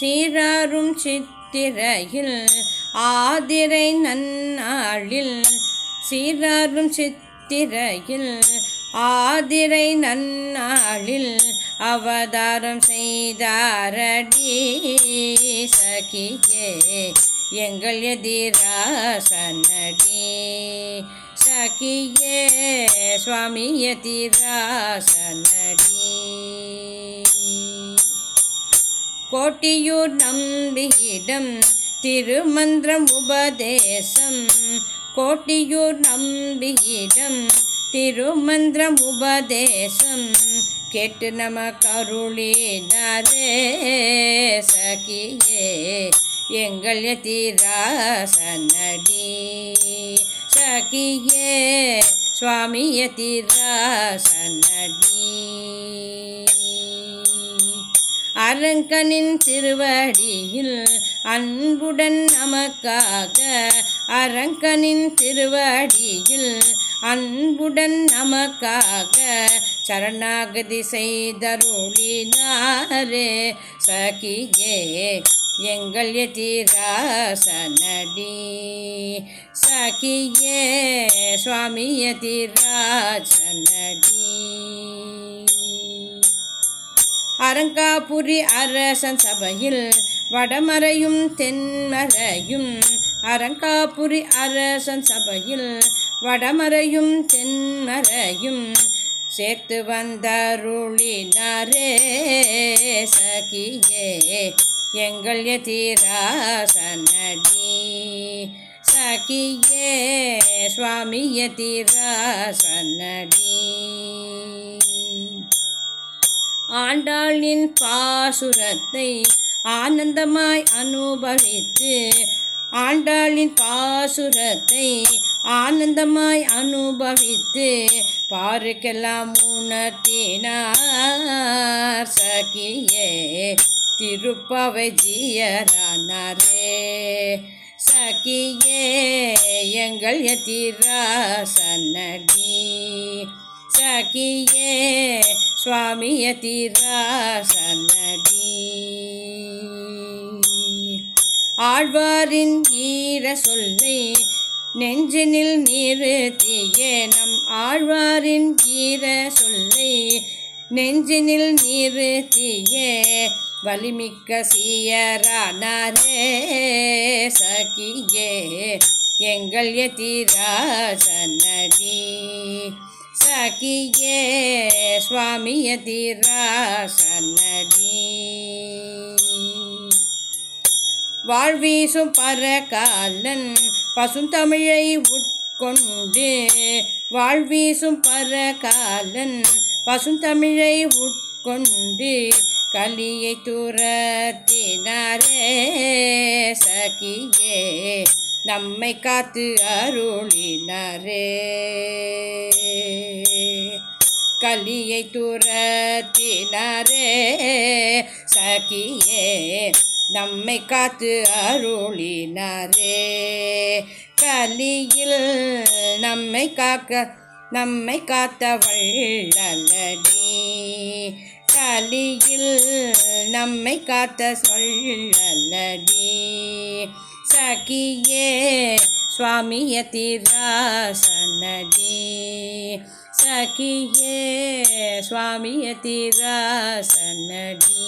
சீராரும் சித்திரையில் ஆதிரை நன்னாளில். சீராரும் சித்திரையில் ஆதிரை நன்னாளில் அவதாரம் செய்தாரடி சகியே. எங்கள் எதிராசனடி சகியே சுவாமி எதிராசனடி. கோட்டியூர் நம்பியிடம் திருமந்திரம் உபதேசம். கோட்டியூர் நம்பியிடம் திருமந்திரம் உபதேசம். கேட்டு நம கருளினாரே சகியே எங்கள் எதிராசனடி சகியே சுவாமி எதிராசனடி அரங்கனின் திருவடியில் அன்புடன் நமக்காக அரங்கனின் திருவடியில் அன்புடன் நமக்காக சரணாகதி செய்தருளினாரே. சகியே எங்கள் எதிராசனடி சகியே சுவாமி எதிராசனடி அரங்காபுரி அரசன் சபையில் வடமறையும் தென்மறையும். அரங்காபுரி அரசன் சபையில் வடமறையும் தென்மறையும். சேர்த்து வந்தருளினாரே சகியே எங்கள் எதிராசனடி. சகியே சுவாமி எதிராசனடி. ஆண்டாள் ஆண்டாளின் பாசுரத்தை ஆனந்தமாய் அனுபவித்து ஆண்டாளின் பாசுரத்தை ஆனந்தமாய் அனுபவித்து பாருக்கெல்லாம் உணர்த்தினார் சகியே. திருப்பவை ஜியரானாரே. சகியே எங்கள் எதிராசனடி. சகியே சுவாமிய தீராசனடி ஆழ்வாரின் ஈர சொல்லை நெஞ்சினில் நிறுத்திய நம் ஆழ்வாரின் ஈர சொல்லை நெஞ்சினில் நிறுத்திய வலிமிக்க சீயரானாரே சகியே எங்கள் எதிராசனடி சகியே சுவாமி எதிராசனடி வாழ்வீசும் பரகாலன் பசுந்தமிழை உட்கொண்டு வாழ்வீசும் பரகாலன் பசுந்தமிழை உட்கொண்டு கலியை துரத்தினாரே சகியே நம்மை காத்து அருளினரே. கலியை துரத்தினரே. சகியே நம்மை காத்து அருளினரே. கலியில் நம்மை காக்க நம்மை காத்த வள்ளலடி கலியில் நம்மை காத்த சொல்லலடி सखिये सखिए स्वामी सखिये स्वामियति रसनडी